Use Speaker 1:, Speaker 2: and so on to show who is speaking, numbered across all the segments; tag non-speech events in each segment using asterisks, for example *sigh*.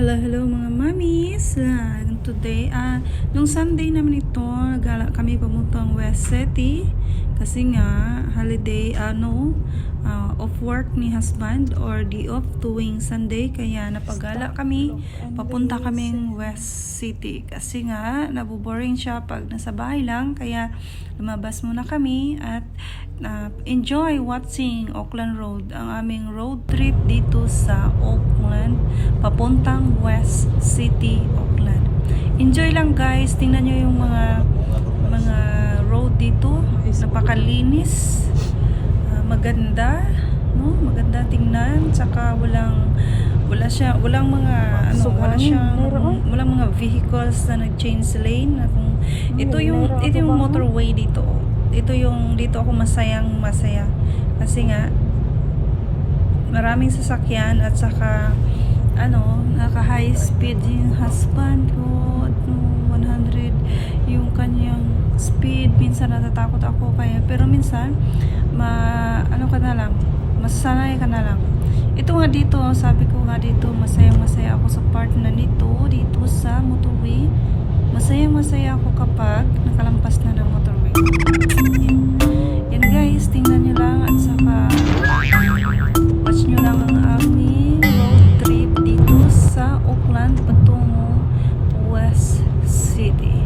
Speaker 1: Hello, hello mga mamis. Ah, today, ah, nung Sunday naman ito, nagala kami pamuntang West City. Kasi nga, holiday, ano, ah, off work ni husband or di off tuwing Sunday. Kaya napagala kami, papunta kaming West City. Kasi nga, nabuboring siya pag nasa bahay lang. Kaya lumabas muna kami at ah, enjoy watching Auckland Road. Ang aming road trip dito sa Auckland, papuntang West City, Auckland. Enjoy lang guys. Tingnan nyo yung mga road dito. Napakalinis. Ah, maganda. No? Maganda tingnan. Tsaka walang wala siya walang mga ano wala
Speaker 2: Sugangin,
Speaker 1: siyang
Speaker 2: meron.
Speaker 1: walang mga vehicles na nag-change lane na kung ito
Speaker 2: May-
Speaker 1: yung
Speaker 2: meron
Speaker 1: ito yung motorway dito ito yung dito ako masayang masaya kasi nga maraming sasakyan at saka ano naka high speed yung husband ko at no, 100 yung kanyang speed minsan natatakot ako kaya pero minsan ma ano ka na lang masanay ka na lang. Ito nga dito sabi ko nga dito masayang masaya ako sa part na nito dito sa motorway. Masayang masaya ako kapag nakalampas na ng motorway. Yan guys tingnan nyo lang at saka watch nyo lang ang aming road trip dito sa Auckland patungo West City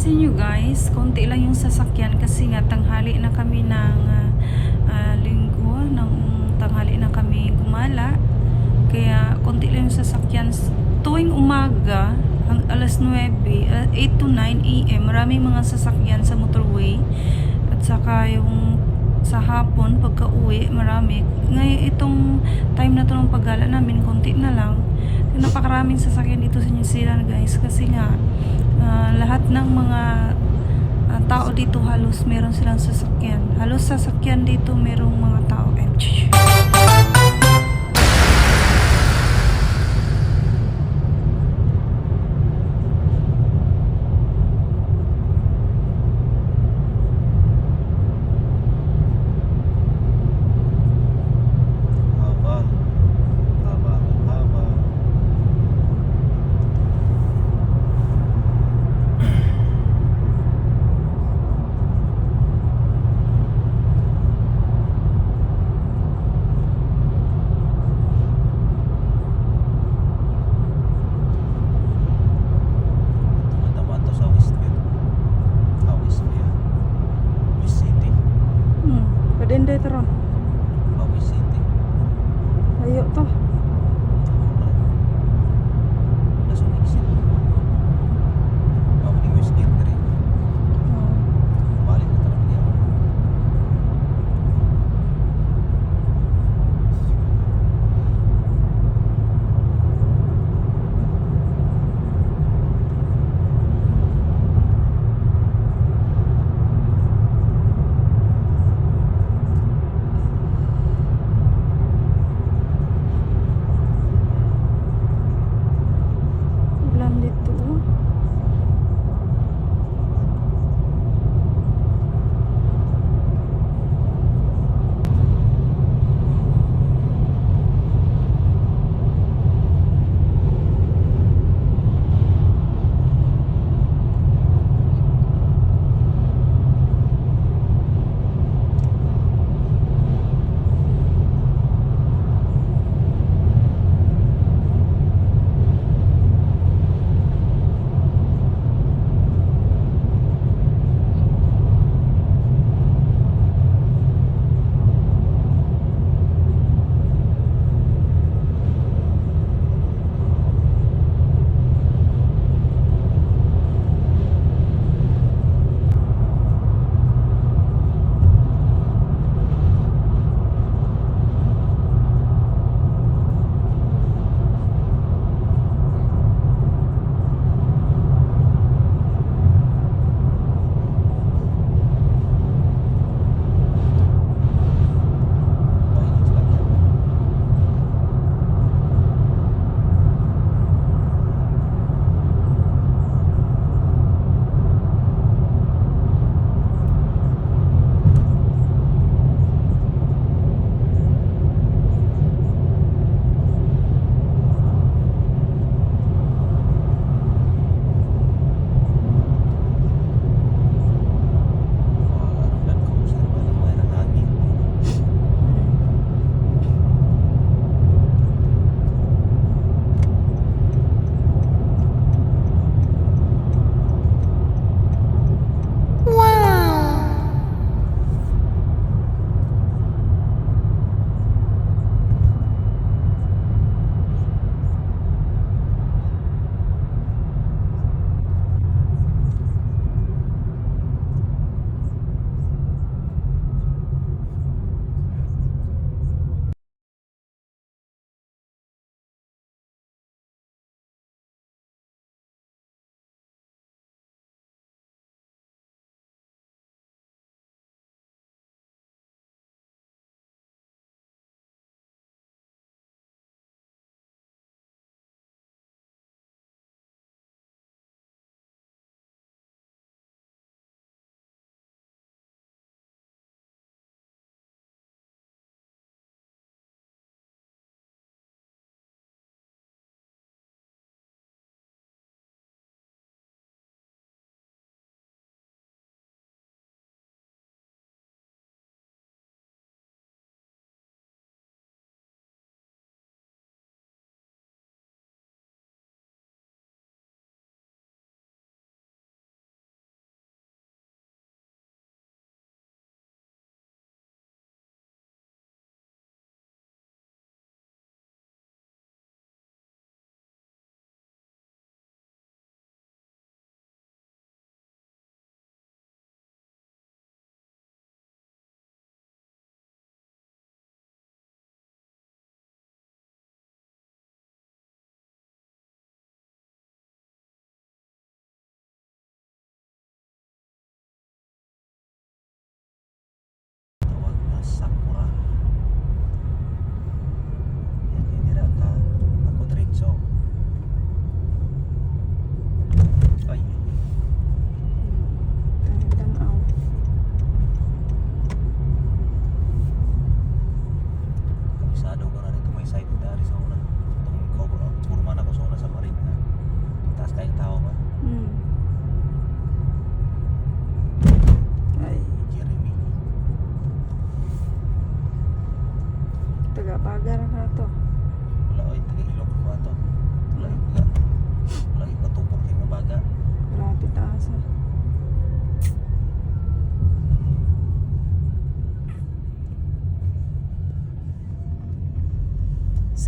Speaker 1: Kung napapansin nyo guys, konti lang yung sasakyan kasi nga tanghali na kami ng ah, linggo, ng tanghali na kami gumala. Kaya konti lang yung sasakyan. Tuwing umaga, ang alas 9, ah, 8 to 9 a.m., maraming mga sasakyan sa motorway. At saka yung sa hapon, pagka uwi, marami. Ngayon, itong time na to ng paggala namin, konti na lang. Napakaraming sasakyan dito sa New Zealand guys kasi nga ah, lahat ng mga ah, tao dito halos meron silang sasakyan. Halos sasakyan dito merong mga tao. Eh,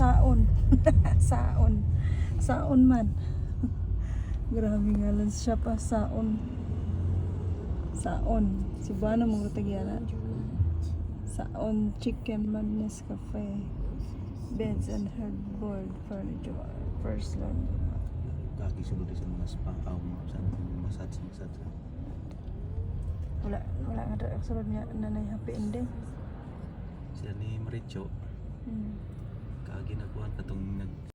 Speaker 1: Saon. *laughs* Saon. Saon man. *laughs* Grabe nga lang siya pa. Saon. Saon. Cebuano mo tagyana. Saon Chicken Madness Cafe. Beds and headboard furniture. First land.
Speaker 3: Kaki sulod sa mga spa. Aw, sa massage, massage.
Speaker 1: Wala, wala nga sulod niya nanay happy ending.
Speaker 3: Sila ni Maricho.
Speaker 1: Hmm.
Speaker 3: Kuhan katong nag